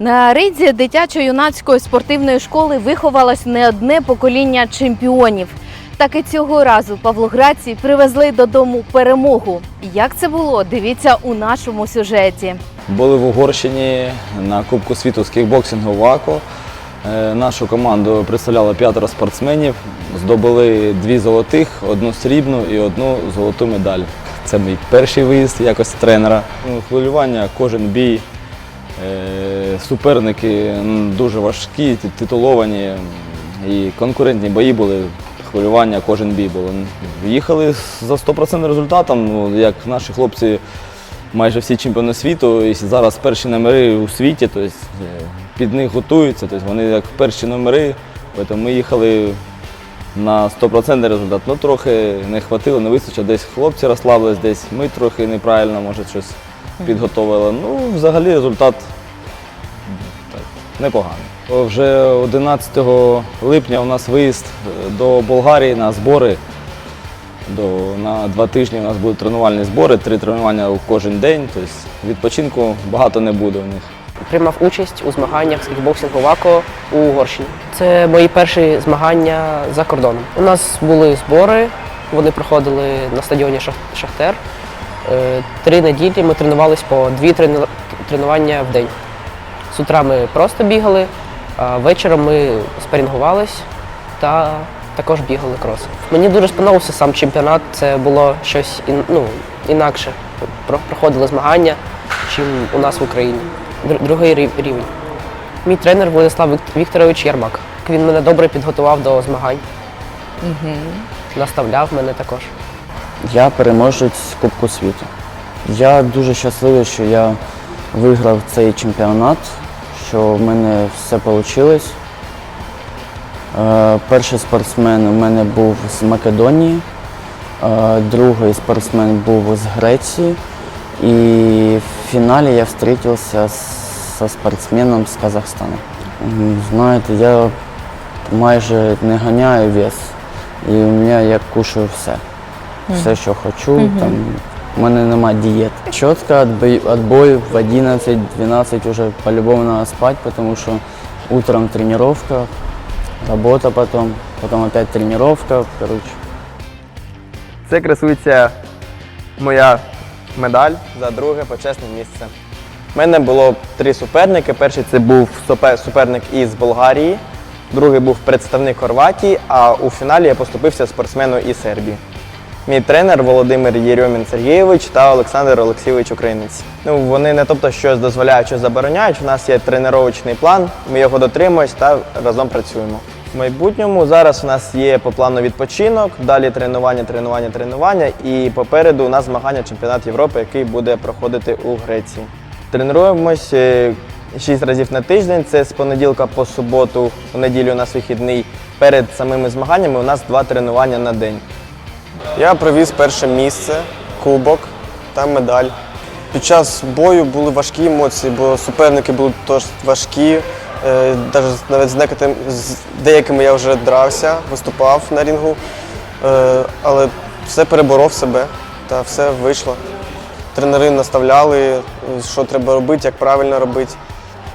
На рейді дитячо-юнацької спортивної школи виховалось не одне покоління чемпіонів. Так і цього разу павлоградці привезли додому перемогу. Як це було? Дивіться у нашому сюжеті. Були в Угорщині на Кубку світу з кікбоксингу ВАКО. Е, Нашу команду представляло п'ятеро спортсменів. Здобули дві золотих, одну срібну і одну золоту медаль. Це мій перший виїзд якось тренера. Ну, Хвилювання, кожен бій. Е, Суперники дуже важкі, титуловані і конкурентні бої були. Хвилювання, кожен бій було. Їхали за 100% результатом, ну, як наші хлопці майже всі чемпіони світу, і зараз перші номери у світі, тобто, під них готуються, тобто вони як перші номери, тому ми їхали на 100% результат. Ну трохи не хватило, не вистачило, десь хлопці розслабились, десь ми трохи неправильно, може, щось підготовили. Ну, взагалі результат так, непоганий. Вже 11 липня у нас виїзд е, до Болгарії на збори. До, на два тижні у нас будуть тренувальні збори, три тренування кожен день. Тобто відпочинку багато не буде у них. Приймав участь у змаганнях з кікбоксингу ВАКО у Угорщині. Це мої перші змагання за кордоном. У нас були збори, вони проходили на стадіоні Шахтер. Е, Три неділі ми тренувалися по дві тренування в день. З утра ми просто бігали, а вечором ми спарінгувались та також бігали крос. Мені дуже сподобався сам чемпіонат. Це було щось ну, інакше. Про- Проходили змагання, чим у нас в Україні. Другий рівень. Мій тренер Владислав Вікторович Ярмак. Він мене добре підготував до змагань. Наставляв мене також. Я переможець Кубку світу. Я дуже щасливий, що я виграв цей чемпіонат, що в мене все вийшло. Е, перший спортсмен у мене був з Македонії, е, другий спортсмен був з Греції. І в фіналі я зустрівся зі спортсменом з Казахстану. Знаєте, я майже не ганяю вес, і у мене я кушаю все все, що хочу. Там, у мене нема дієт. Чітко відбой в 11-12 вже по-любому треба спати, тому що утром тренування, робота потім, потім опять тренування. Короче. Це красується моя медаль за друге почесне місце. У мене було три суперники. Перший це був суперник із Болгарії, другий був представник Хорватії, а у фіналі я поступився спортсмену із Сербії. Мій тренер Володимир Єрьомін Сергійович та Олександр Олексійович Українець. Ну, вони не тобто щось дозволяють, щось забороняють. У нас є тренувальний план, ми його дотримуємось та разом працюємо. В майбутньому зараз у нас є по плану відпочинок, далі тренування, тренування, тренування. І попереду у нас змагання чемпіонат Європи, який буде проходити у Греції. Тренуємось е, шість разів на тиждень. Це з понеділка по суботу, у неділю у нас вихідний. Перед самими змаганнями у нас два тренування на день. Я привіз перше місце, кубок та медаль. Під час бою були важкі емоції, бо суперники були теж важкі. Е, навіть з деякими я вже дрався, виступав на рінгу, Е, але все переборов себе та все вийшло. Тренери наставляли, е, що треба робити, як правильно робити.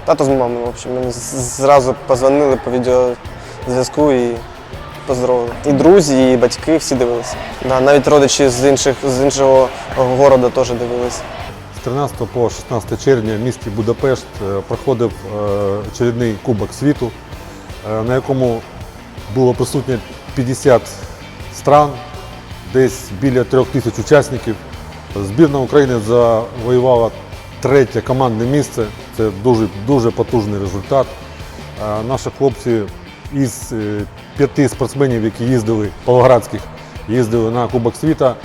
Тато з мамою, в общем, мені зразу позвонили по відеозв'язку і поздоровили. І друзі, і батьки всі дивилися. Да, навіть родичі з інших з іншого города теж дивилися. З 13 по 16 червня в місті Будапешт е, проходив е, очередний Кубок світу, е, на якому було присутнє 50 стран, десь біля трьох тисяч учасників. Збірна України завоювала третє командне місце. Це дуже, дуже потужний результат. Наші хлопці із е, п'яти спортсменів, які їздили, павлоградських, їздили на Кубок світа,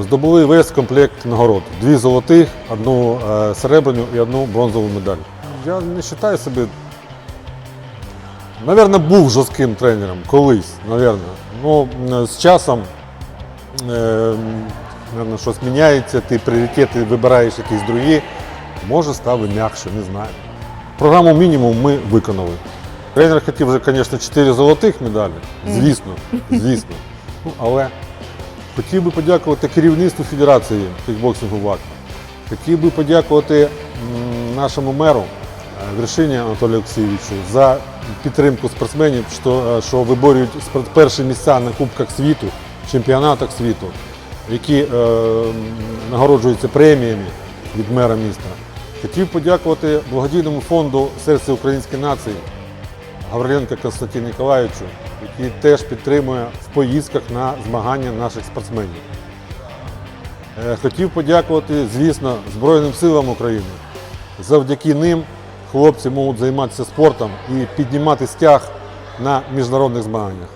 здобули весь комплект нагород. Дві золотих, одну е, серебряну і одну бронзову медаль. Я не вважаю себе. Навірно, був жорстким тренером колись, навірно. Ну, з часом е, наверно, щось міняється, ти пріоритети вибираєш якісь другі. Може, став м'якше, не знаю. Програму мінімум ми виконали. Тренер хотів вже, звісно, 4 золотих медалі. Звісно, звісно. Ну, але хотів би подякувати керівництву Федерації кікбоксингу ВАК. Хотів би подякувати нашому меру Вершині Анатолію Олексійовичу за підтримку спортсменів, що, е, що виборюють перші місця на Кубках світу, чемпіонатах світу, які е, нагороджуються преміями від мера міста. Хотів подякувати благодійному фонду Серце української нації Гавриленко Константину Ніколаєвичу, який теж підтримує в поїздках на змагання наших спортсменів. Е, Хотів подякувати, звісно, Збройним силам України. Завдяки ним хлопці можуть займатися спортом і піднімати стяг на міжнародних змаганнях.